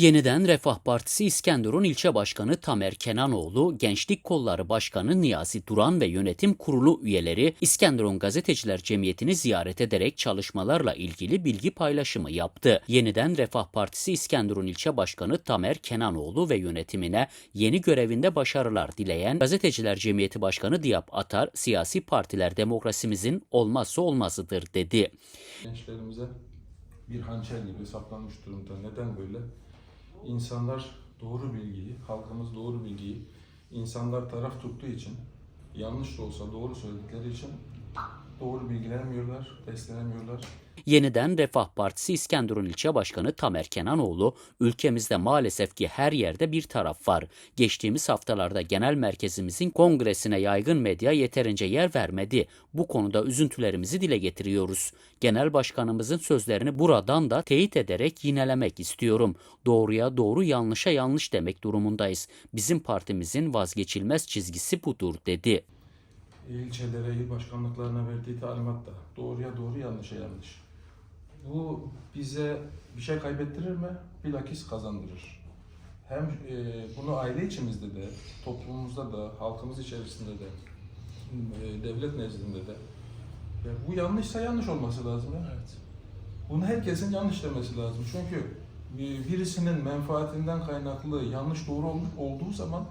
Yeniden Refah Partisi İskenderun İlçe Başkanı Tamer Kenanoğlu, Gençlik Kolları Başkanı Niyazi Duran ve yönetim kurulu üyeleri İskenderun Gazeteciler Cemiyeti'ni ziyaret ederek çalışmalarla ilgili bilgi paylaşımı yaptı. Yeniden Refah Partisi İskenderun İlçe Başkanı Tamer Kenanoğlu ve yönetimine yeni görevinde başarılar dileyen Gazeteciler Cemiyeti Başkanı Diyap Atar, siyasi partiler demokrasimizin olmazsa olmazıdır dedi. Gençlerimize bir hançer gibi saplanmış durumda. Neden böyle? İnsanlar doğru bilgiyi, halkımız doğru bilgiyi insanlar taraf tuttuğu için, yanlış da olsa doğru söyledikleri için doğru bilgilenmiyorlar, beslenemiyorlar. Yeniden Refah Partisi İskenderun İlçe Başkanı Tamer Kenanoğlu, ülkemizde maalesef ki her yerde bir taraf var. Geçtiğimiz haftalarda genel merkezimizin kongresine yaygın medya yeterince yer vermedi. Bu konuda üzüntülerimizi dile getiriyoruz. Genel başkanımızın sözlerini buradan da teyit ederek yinelemek istiyorum. Doğruya doğru, yanlışa yanlış demek durumundayız. Bizim partimizin vazgeçilmez çizgisi budur dedi. İlçelere, il başkanlıklarına verdiği talimat da doğruya doğru, yanlışa yanlış. Bu bize bir şey kaybettirir mi? Bilakis kazandırır. Hem e, bunu aile içimizde de, toplumumuzda da, halkımız içerisinde de, e, devlet nezdinde de. Ya bu yanlışsa yanlış olması lazım ya. Evet. Bunu herkesin yanlış demesi lazım. Çünkü e, birisinin menfaatinden kaynaklı yanlış doğru ol- olduğu zaman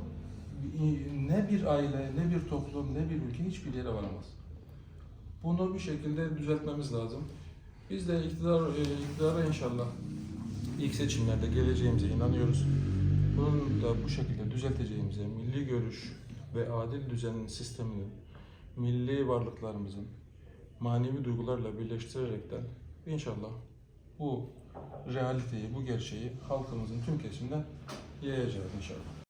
ne bir aile, ne bir toplum, ne bir ülke hiçbir yere varamaz. Bunu bir şekilde düzeltmemiz lazım. Biz de iktidar, e, iktidara inşallah ilk seçimlerde geleceğimize inanıyoruz. Bunun da bu şekilde düzelteceğimize, milli görüş ve adil düzenin sistemini, milli varlıklarımızın manevi duygularla birleştirerekten inşallah bu realiteyi, bu gerçeği halkımızın tüm kesimine yayacağız inşallah.